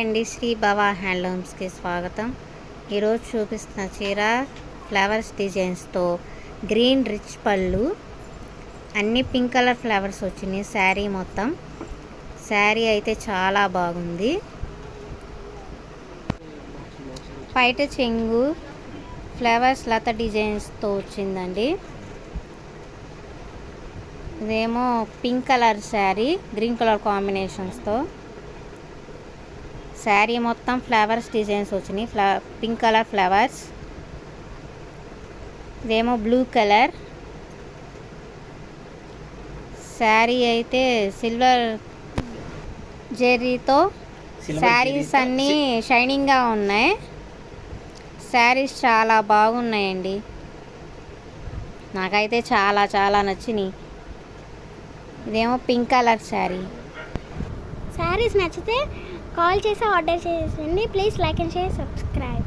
అండి శ్రీ భవా హ్యాండ్లూమ్స్కి స్వాగతం. ఈరోజు చూపిస్తున్న చీర ఫ్లవర్స్ డిజైన్స్తో గ్రీన్ రిచ్ పళ్ళు. అన్ని పింక్ కలర్ ఫ్లవర్స్ వచ్చినాయి. శారీ మొత్తం. శారీ అయితే చాలా బాగుంది. బయట చెంగు ఫ్లవర్స్ లత డిజైన్స్తో వచ్చిందండి. ఇదేమో pink colour sari green colour కాంబినేషన్స్తో. Sari మొత్తం ఫ్లవర్స్ డిజైన్స్ వచ్చినాయి. ఫ్ల పింక్ కలర్ ఫ్లవర్స్. ఇదేమో బ్లూ కలర్. శారీ అయితే సిల్వర్ జెర్రీతో శారీస్ అన్నీ షైనింగ్గా ఉన్నాయి. శారీస్ చాలా బాగున్నాయండి. నాకైతే చాలా చాలా నచ్చినాయి. ఇదేమో పింక్ కలర్ శారీ. శారీస్ నచ్చితే కాల్ చేసి ఆర్డర్ చేసేయండి. Please like and share subscribe.